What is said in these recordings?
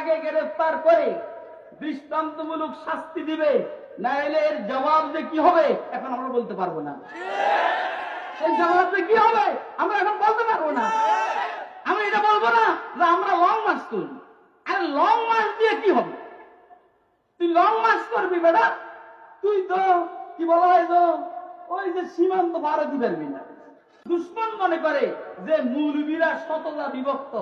তাকে গ্রেফতার করে দৃষ্টান্তমূলক শাস্তি দিবে, নাইলে এর জবাব যে কি হবে, এখন আমরা বলতে পারব না। এই জবাব যে কি হবে, আমরা এখন বলতে পারব না। আমি এটা বলব না যে আমরা লং মার্চ করি। আর লং মার্চ দিয়ে কি হবে? তুই লং মার্চ করবি বেটা? তুই তো, কি বলা হয় তো, ওই যে সীমান্ত দিতে পারবি না। দুশ্মন মনে করে যে মৌলবীরা শততা বিভক্ত,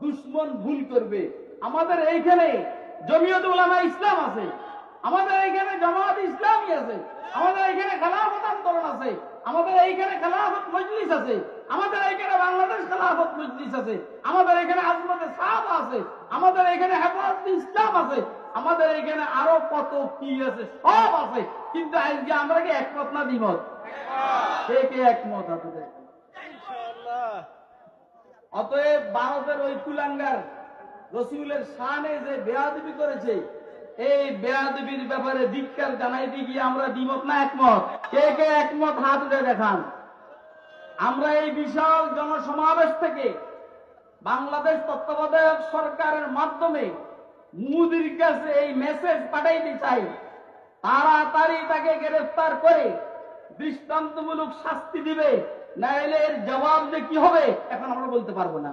দুশ্মন ভুল করবে। আমাদের এইখানে জমিয়ত উলামা ইসলাম আছে। আমাদের এইখানে জামাত ইসলামী আছে। আমাদের এইখানে খেলাফত আন্দোলন আছে। আমাদের এইখানে খেলাফত মজলিস আছে। আমাদের এইখানে বাংলাদেশ খেলাফত মজলিস আছে। আমাদের এখানে আজমতে সাহাব আছে। আমাদের এখানে হেফাজত ইসলাম আছে। আমাদের এখানে আরও কত কি আছে সব আছে। কিন্তু আজকে আমরা কি একমত না দ্বিমত? কে কে একমত আপনাদের অতএব ভারতের ওই কুলাঙ্গার রসিউলের শানে যে বেয়াদবি করেছে, এই বেয়াদবির ব্যাপারে ধিক্কার জানাইতে গিয়ে আমরা দ্বিমত না, একমত? কে কে একমত? হাত উঠে দেখান। আমরা এই বিশাল জনসমাবেশ থেকে বাংলাদেশ তত্ত্বাবধায়ক সরকারের মাধ্যমে মুদির কাছে এই মেসেজ পাঠাইতে চাই। তাড়াতাড়ি তাকে গ্রেফতার করে দৃষ্টান্তমূলক শাস্তি দিবে, নাইলে এর জবাব যে কি হবে, এখন আমরা বলতে পারব না।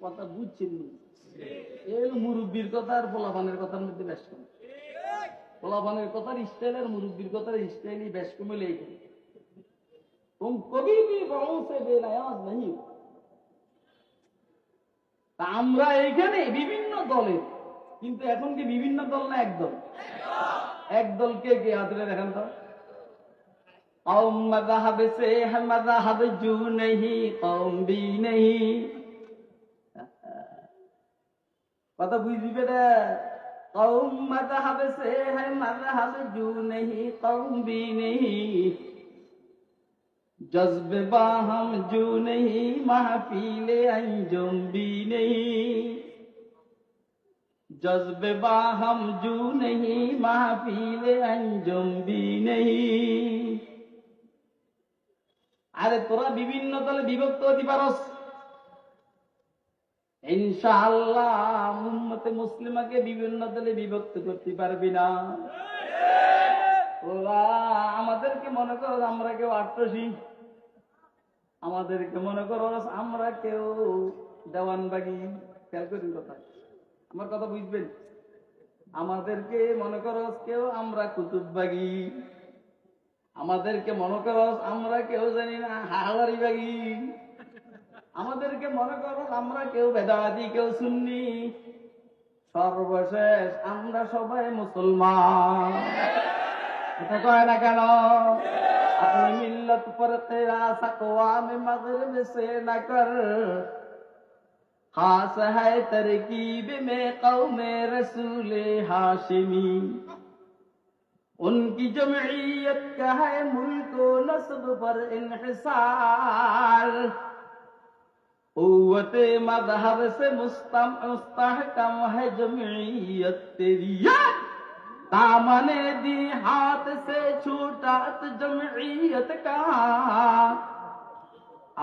কথা বুঝছেন এর মুরব্বীর কথা আর পোলাপানের কথার মধ্যে বেশ কম। পোলাপানের কথার স্টাইল আর মুরব্বীর কথার স্টাইল বেশ কমে লেগে তুম কবি ভি বাউ সে আমরা এইখানে বিভিন্ন দলের কিন্তু এখন কি বিভিন্ন দল না একদল একদল কে কে আদরে দেখেন তো? হাবে সে سے হাবে জু نہیں قوم بھی نہیں কত বুঝবি বেটা কৌম মাতা হবে সে হ্যাঁ মাতা হবে জু নেই কৌম বি নেই জজবে জু নেই মাহফিলে আই জম্বি নেই জজবে বাহম জু নেই মাহফিলে আই জম্বি নেই আরে তোরা বিভিন্ন তলে বিভক্ত হতে পারস। ইনশাআল্লাহ উম্মতে মুসলিমাকে বিভিন্ন দলে বিভক্ত করতে পারবি না। আমাদেরকে মনে করো আমরা কেউ আট্রসি। আমাদেরকে মনে করো আমরা কেউ দেওয়ানবাগি। খেয়াল করি কথা। আমার কথা বুঝবেন? আমাদেরকে মনে করো কেউ আমরা কুতুববাগি। আমাদেরকে মনে করো আমরা কেউ জানি না হাহারি বাগি আমাদেরকে মনে করো আমরা কেউ বেদাবাদী কেউ শুননি সর্বশেষ আমরা সবাই মুসলমান এটা কয় না কেন अपनी मिल्लत पर कियास अक़वाम मगरिब से न कर खास है तरकीब में कौम रसूल हाशिमी उनकी जमयीयत का है मुल्क व नस्ब पर इन्हिसार قوت مذہب سے مستحکم ہے جمعیت تیری دامن دی ہاتھ سے چھوٹا جمعیت کا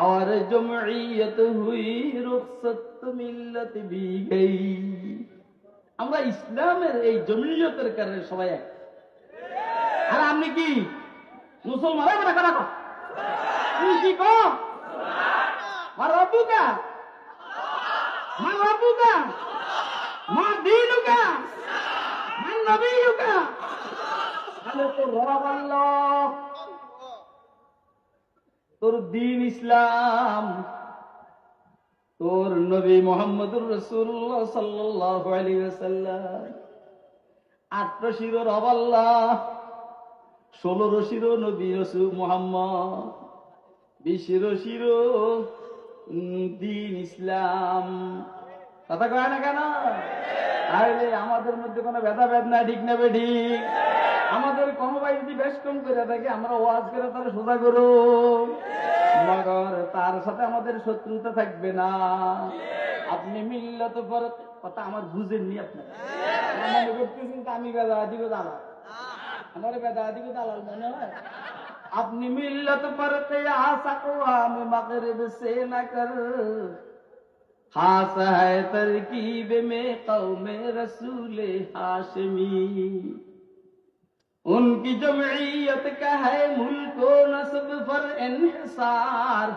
اور جمعیت ہوئی رخصت ملت بھی گئی আমরা ইসলামের এই জমিয়তের কারণে সবাই এক আর আপনি কি মুসলমান কি কম তোর দিন ইসলাম তোর নবী মোহাম্মদুর রসুল্লাহ সাল্লাল্লাহু আলাইহি ওয়াসাল্লাম। আটটা শিরো রব ষোলো রশিরো নবী রসু মোহাম্মদ বিশের শিরো উম, দিন ইসলাম। কথা কয় না কেন? তাহলে আমাদের মধ্যে কোনো ভেদাভেদ না ঠিক নেবে ঠিক? আমাদের কোনো ভাই যদি বেশ কম করে থাকে, আমরা ওয়াজ করে তাহলে সোজা করো। মগর তার সাথে আমাদের শত্রুতা থাকবে না। আপনি মিল্লত পর কথা আমার বুঝেননি আপনার আমি বেদা আদিক দালাল। আমার বেদা আদিক দালাল মনে হয়। अपनी मिल्लत पर कयास अक़वाम मगरिब से न कर खास है तरकीब में कौम रसूल हाशमी उनकी जमयत का है मुल्क नस्ब पर इन्हिसार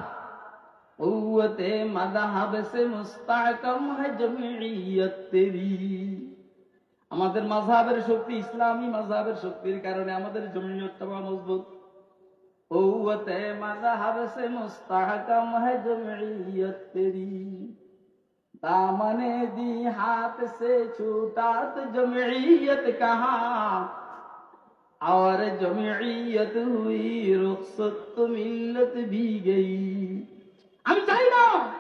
कुत मदहब से मुस्तकम है जमयत तेरी আমাদের মাযহাবের শক্তি ইসলামী মাযহাবের শক্তির কারণে আমাদের জমিয়তটা মজবুত मज़हब से मुस्तकम है जमयत तेरी। दामने दी हाथ से छूटा तो जमयत कहाँ? और जमयत हुई रुखसत तो मिल्लत भी गई। हम चाहिए ना